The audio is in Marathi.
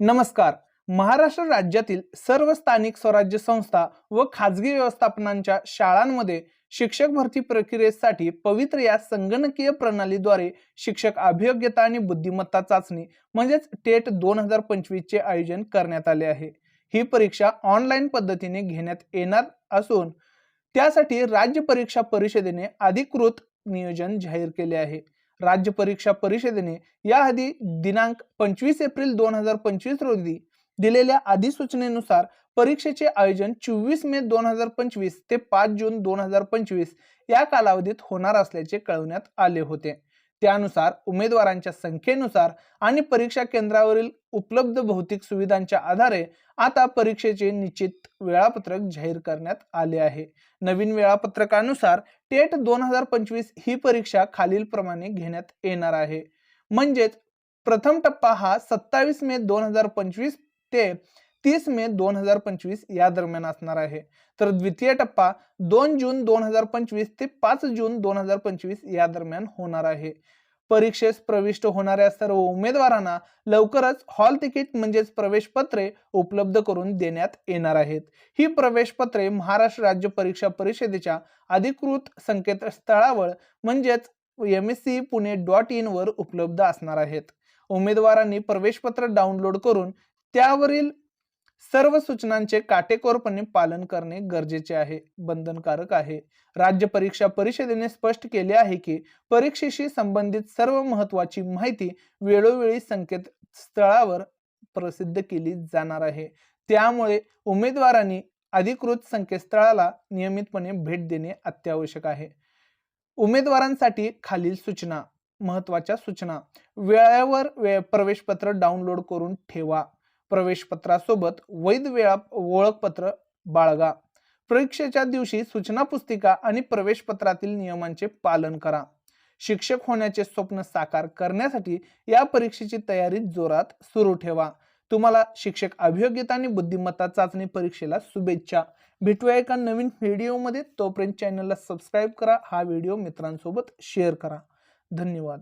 नमस्कार. महाराष्ट्र राज्यातील सर्व स्थानिक स्वराज्य संस्था व खाजगी व्यवस्थापनांच्या शाळांमध्ये शिक्षक भरती प्रक्रियेसाठी पवित्र या संगणकीय प्रणालीद्वारे शिक्षक अभियोग्यता आणि बुद्धिमत्ता चाचणी म्हणजेच टेट दोन हजार पंचवीसचे आयोजन करण्यात आले आहे. ही परीक्षा ऑनलाईन पद्धतीने घेण्यात येणार असून त्यासाठी राज्य परीक्षा परिषदेने अधिकृत नियोजन जाहीर केले आहे. राज्य परीक्षा परिषदेने याआधी दिनांक पंचवीस एप्रिल दोन हजार पंचवीस रोजी दिलेल्या अधिसूचनेनुसार परीक्षेचे आयोजन चोवीस मे दोन हजार पंचवीस ते पाच जून दोन हजार पंचवीस या कालावधीत होणार असल्याचे कळवण्यात आले होते. त्यानुसार उमेदवारांच्या संख्येनुसार आणि परीक्षा केंद्रावरील उपलब्ध भौतिक सुविधांच्या आधारे आता परीक्षेचे निश्चित वेळापत्रक जाहीर करण्यात आले आहे. नवीन वेळापत्रकानुसार टेट दोन हजार पंचवीस ही परीक्षा खालीलप्रमाणे घेण्यात येणार आहे. म्हणजेच प्रथम टप्पा हा सत्तावीस मे दोन हजार पंचवीस ते तीस मे दोन हजार पंचवीस या दरम्यान असणार आहे. तर द्वितीय टप्पा दोन जून दोन हजार पंचवीस ते पाच जून दोन हजार पंचवीस या दरम्यान होणार आहे. परीक्षेस प्रविष्ट होणाऱ्या सर्व उमेदवारांना लवकरच हॉल तिकीट म्हणजेच प्रवेश पत्रे उपलब्ध करून देण्यात येणार आहेत. ही प्रवेश पत्रे महाराष्ट्र राज्य परीक्षा परिषदेच्या अधिकृत संकेतस्थळावर म्हणजेच M S C Pune dot in वर उपलब्ध असणार आहेत. उमेदवारांनी प्रवेशपत्र डाउनलोड करून त्यावरील सर्व सूचनांचे काटेकोरपणे पालन करणे गरजेचे आहे बंधनकारक आहे. राज्य परीक्षा परिषदेने स्पष्ट केले आहे की परीक्षेशी संबंधित सर्व महत्वाची माहिती वेळोवेळी संकेत स्थळावर प्रसिद्ध केली जाणार आहे. त्यामुळे उमेदवारांनी अधिकृत संकेतस्थळाला नियमितपणे भेट देणे अत्यावश्यक आहे. उमेदवारांसाठी खालील सूचना महत्त्वाच्या सूचना. वेळेवर वे प्रवेशपत्र डाउनलोड करून ठेवा. प्रवेशपत्रासोबत वैध वेळा ओळखपत्र बाळगा. परीक्षेच्या दिवशी सूचना पुस्तिका आणि प्रवेशपत्रातील नियमांचे पालन करा. शिक्षक होण्याचे स्वप्न साकार करण्यासाठी या परीक्षेची तयारी जोरात सुरू ठेवा. तुम्हाला शिक्षक अभियोग्यता आणि बुद्धिमत्ता चाचणी परीक्षेला शुभेच्छा. भेटूया एका नवीन व्हिडिओमध्ये. तोपर्यंत चॅनलला सबस्क्राईब करा. हा व्हिडिओ मित्रांसोबत शेअर करा. धन्यवाद.